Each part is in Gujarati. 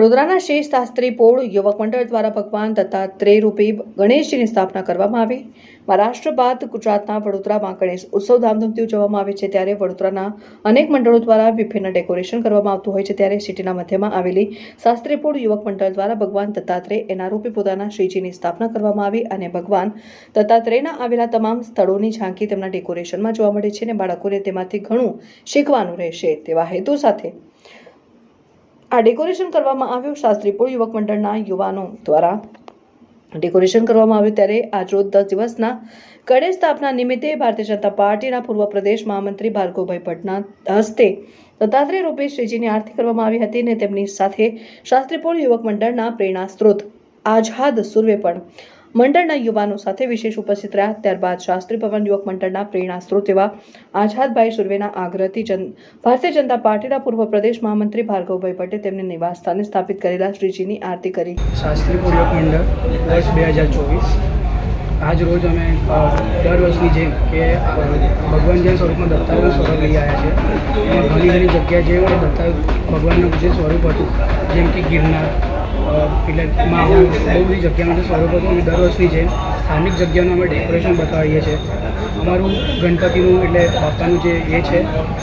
વડોદરાના શ્રી શાસ્ત્રી પોળ યુવક મંડળ દ્વારા ભગવાન દત્તાત્રેય રૂપી ગણેશજીની સ્થાપના કરવામાં આવી. મહારાષ્ટ્ર બાદ ગુજરાતના વડોદરામાં ગણેશ ઉત્સવ ધામધૂમથી ઉજવવામાં આવે છે ત્યારે વડોદરાના અનેક મંડળો દ્વારા વિભિન્ન ડેકોરેશન કરવામાં આવતું હોય છે ત્યારે સિટીના મધ્યમાં આવેલી શાસ્ત્રીપોળ યુવક મંડળ દ્વારા ભગવાન દત્તાત્રેય એના રૂપે પોતાના શ્રીજીની સ્થાપના કરવામાં આવી અને ભગવાન દત્તાત્રેયના આવેલા તમામ સ્થળોની ઝાંખી તેમના ડેકોરેશનમાં જોવા મળે છે અને બાળકોને તેમાંથી ઘણું શીખવાનું રહેશે તેવા હેતુ સાથે આ ડેકોરેશન કરવામાં આવ્યું શાસ્ત્રીપુર યુવક મંડળના યુવાનો દ્વારા. ડેકોરેશન કરવામાં આવ્યું ત્યારે આજરોજ દસ દિવસના ગણેશ સ્થાપના નિમિત્તે ભારતીય જનતા પાર્ટીના પૂર્વ પ્રદેશ મહામંત્રી ભાર્ગવભાઈ ભટ્ટના હસ્તે દત્તાત્રેય રૂપે શ્રીજીની આરતી કરવામાં આવી હતી અને તેમની સાથે શાસ્ત્રીપુર યુવક મંડળના પ્રેરણા સ્ત્રોત આઝાદ સુર્વે પણ મંડળના યુવાનો સાથે વિશેષ ઉપસ્થિત રહ્યા. ત્યારબાદ શાસ્ત્રી ભવન યુવક મંડળના પ્રેરણા સ્ત્રોત એવા આઝાદભાઈ સુરવેના આગ્રહથી જન, ભારતીય જનતા પાર્ટીના પૂર્વ પ્રદેશ મહામંત્રી ભાર્ગવભાઈ પટેલ તેમને નિવાસ સ્થાને સ્થાપિત કરેલા શ્રીજીની આરતી કરી. શાસ્ત્રી પૂર્વક મંડળ વર્ષ બે હજાર ચોવીસ. આજ રોજ અમે દર વર્ષની જેમ કે ભગવાન જે સ્વરૂપમાં દત્તાનું સ્વરૂપ લઈ આવ્યા છે. એમાં ઘણી ઘણી જગ્યા જે દત્તા ભગવાનનું જે સ્વરૂપ હતું. જેમ કે ગિરનાર એટલે માહુલ બહુ બધી જગ્યાનું જે સ્વરૂપ હતું અમે દર વર્ષની જેમ સ્થાનિક જગ્યાનું અમે ડેકોરેશન બતાવીએ છીએ. અમારું ગણપતિનું એટલે બાપાનું જે એ છે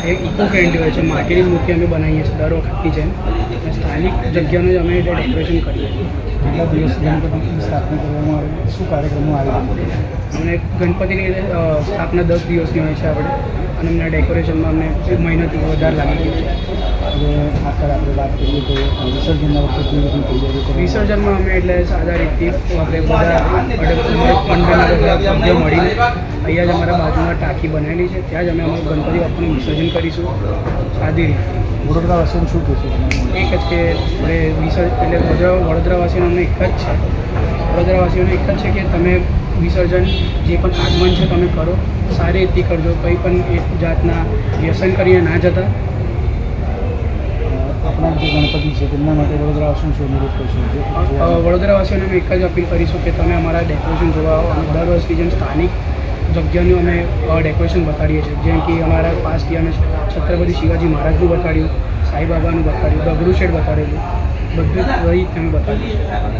એ ઇકો ફ્રેન્ડલી હોય છે માટીની મૂર્તિ અમે બનાવીએ છીએ દર વખતની જેમ. અને સ્થાનિક જગ્યાનું જ અમે એટલે ડેકોરેશન કરીએ છીએ. કેટલા દિવસ ગણપતિની સ્થાપના કરવામાં આવે? શું કાર્યક્રમો આવે અમને ગણપતિની સ્થાપના દસ દિવસની હોય છે આપણે. અને અમને ડેકોરેશનમાં અમને મહિનાથી વધારે લાગી ગયું છે. હવે આગળ આપણે વાત કરીએ તો વિસર્જનના વખતે કેવી રીતની તૈયારી વિસર્જનમાં અમે એટલે સાદા રીતથી આપણે બધા મંડળના સભ્યો મળીને અહીંયા જ અમારા બાજુમાં ટાંકી બનાવેલી છે. ત્યાં જ અમે અમારું ગણપતિ બાપુનું વિસર્જન કરીશું. સાદી રીતે. વડોદરાવાસીઓને શું કહેશો? એક જ કે આપણે વિસર્જ એટલે વડોદરા વડોદરાવાસીઓને અમને એક જ છે. વડોદરાવાસીઓને એક જ છે કે તમે વિસર્જન જે પણ આગમન છે તમે કરો. સારી રીતે કરજો. કંઈ પણ એક જાતના વ્યસન કરીને ના જતા. આપણા જે ગણપતિ છે તેમના માટે વડોદરાવાસીઓને શું અનુરોધ કરશો? વડોદરાવાસીઓને અમે એક જ અપીલ કરીશું કે તમે અમારા ડેકોરેશન જોવા આવો અને દર વર્ષની જેમ સ્થાનિક જગ્યાનું અમે ડેકોરેશન બતાડીએ છીએ. જેમ કે અમારા પાસથી અમે છત્રપતિ શિવાજી મહારાજનું બતાડ્યું સાંઈબાબાનું બતાડ્યું દગડુ શેઠ બતાડેલું બધું જ વહી તમે બતાવ્યું